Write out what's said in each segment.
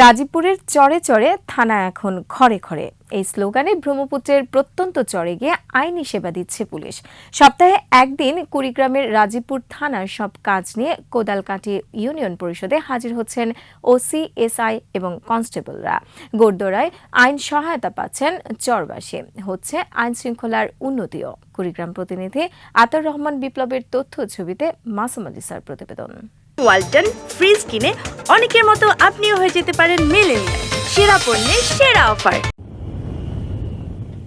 রাজীবপুরের চরে চরে থানা এখন ঘরে ঘরে। এই স্লোগানে ব্রহ্মপুত্রের প্রত্যন্ত চরে গিয়ে আইনি সেবা দিচ্ছে পুলিশ। সপ্তাহে একদিন কুড়িগ্রামের রাজীবপুর থানার সব কাজ নিয়ে কোদালকাঠি ইউনিয়ন পরিষদে হাজির হচ্ছেন ওসি, এসআই এবং কনস্টেবলরা। গোড়দোড়ায় আইন সহায়তা পাচ্ছেন চরবাসী। হচ্ছে আইন শৃঙ্খলার উন্নতিও। কুড়িগ্রাম প্রতিনিধি আতর রহমান বিপ্লবের তথ্য ছবিতে মাসুম প্রতিবেদন। ওয়ালটন ফ্রিজ কিনে অনেকের মতো আপনিও হয়ে যেতে পারেন মেলেনিয়া সেরা পণ্যের সেরা অফার।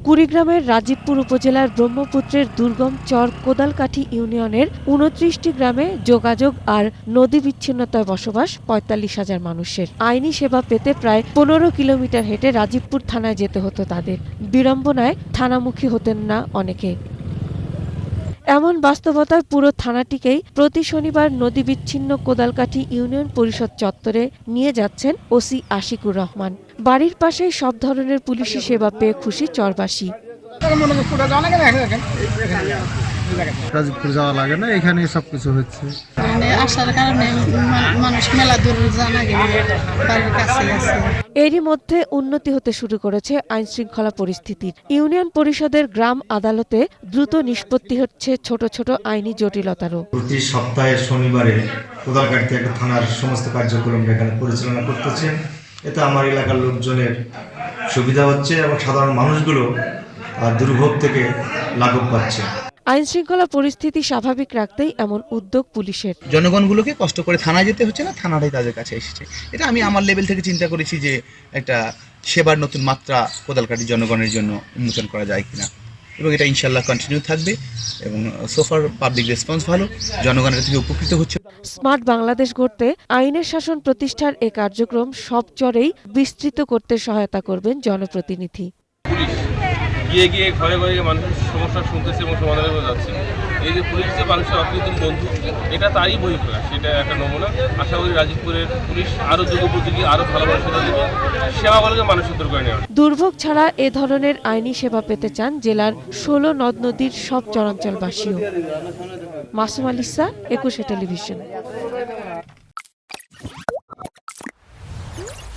কুড়িগ্রামের রাজীবপুর উপজেলার ব্রহ্মপুত্রের দুর্গম চর কোদালকাঠি ইউনিয়নের উনত্রিশটি গ্রামে যোগাযোগ আর নদী বিচ্ছিন্নতায় বসবাস পঁয়তাল্লিশ হাজার মানুষের। আইনি সেবা পেতে প্রায় পনেরো কিলোমিটার হেঁটে রাজীবপুর থানায় যেতে হতো তাদের। বিড়ম্বনায় থানামুখী হতেন না অনেকে। এমন বাস্তবতায় পুরো থানাটিকেই প্রতি শনিবার নদী বিচ্ছিন্ন কোদালকাঠি ইউনিয়ন পরিষদ চত্বরে নিয়ে যাচ্ছেন ওসি আশিকুর রহমান। বাড়ির পাশে সব ধরনের পুলিশি সেবা পেয়ে খুশি চরবাসী। রাজীবপুর যাওয়া লাগে না এখানে সব কিছু হচ্ছে। মানে আসার কারণে মানুষ মেলা দূর জানা গেলে বাড়ির কাছে আছে। এরই মধ্যে উন্নতি হতে শুরু করেছে আইন শৃঙ্খলা পরিস্থিতির ইউনিয়ন পরিষদের গ্রাম আদালতে দ্রুত নিষ্পত্তি হচ্ছে ছোট ছোট আইনি জটিলতারও। প্রতি সপ্তাহে শনিবারে কোদালকাঠিতে একটা থানার সমস্ত কার্যক্রম এখানে পরিচালনা করতেছেন এতে আমার এলাকার লোকজনের সুবিধা হচ্ছে এবং সাধারণ মানুষগুলো দুর্ভোগ থেকে লাঘব পাচ্ছে। আইন শৃঙ্খলা পরিস্থিতি স্বাভাবিক রাখতেই এমন উদ্যোগ পুলিশের। জনগণগুলোকে কষ্ট করে থানায় যেতে হচ্ছে না থানাটাই তাদের কাছে এসেছে। এটা আমি আমার লেভেল থেকে চিন্তা করেছি যে একটা সেবার নতুন মাত্রা কোদালকাটি জনগণের জন্য উন্মোচন করা যায় কিনা। এবং এটা ইনশাল্লাহ কন্টিনিউ থাকবে এবং সোফার পাবলিক রেসপন্স ভালো জনগণের থেকে উপকৃত হচ্ছে। স্মার্ট বাংলাদেশ গড়তে আইনের শাসন প্রতিষ্ঠার এ কার্যক্রম সব চরেই বিস্তৃত করতে সহায়তা করবেন জনপ্রতিনিধি। গিয়ে গিয়ে ঘরে ঘরে মানুষের সমস্যা শুনতেছে এবং সমাধানের করে যাচ্ছে। এই যে পুলিশ যে মানুষের অকৃত্রিম বন্ধু, এটা তারই বহিঃপ্রকাশ এটা একটা নমুনা। আশা করি রাজীবপুরের পুলিশ আরও যুগোপযোগী আরও ভালোভাবে সেবা দেবে করে নেওয়া দুর্ভোগ ছাড়া এ ধরনের আইনি সেবা পেতে চান জেলার ষোলো নদ নদীর সব চরাঞ্চলবাসীও। মাসুম আলিসা একুশে টেলিভিশন।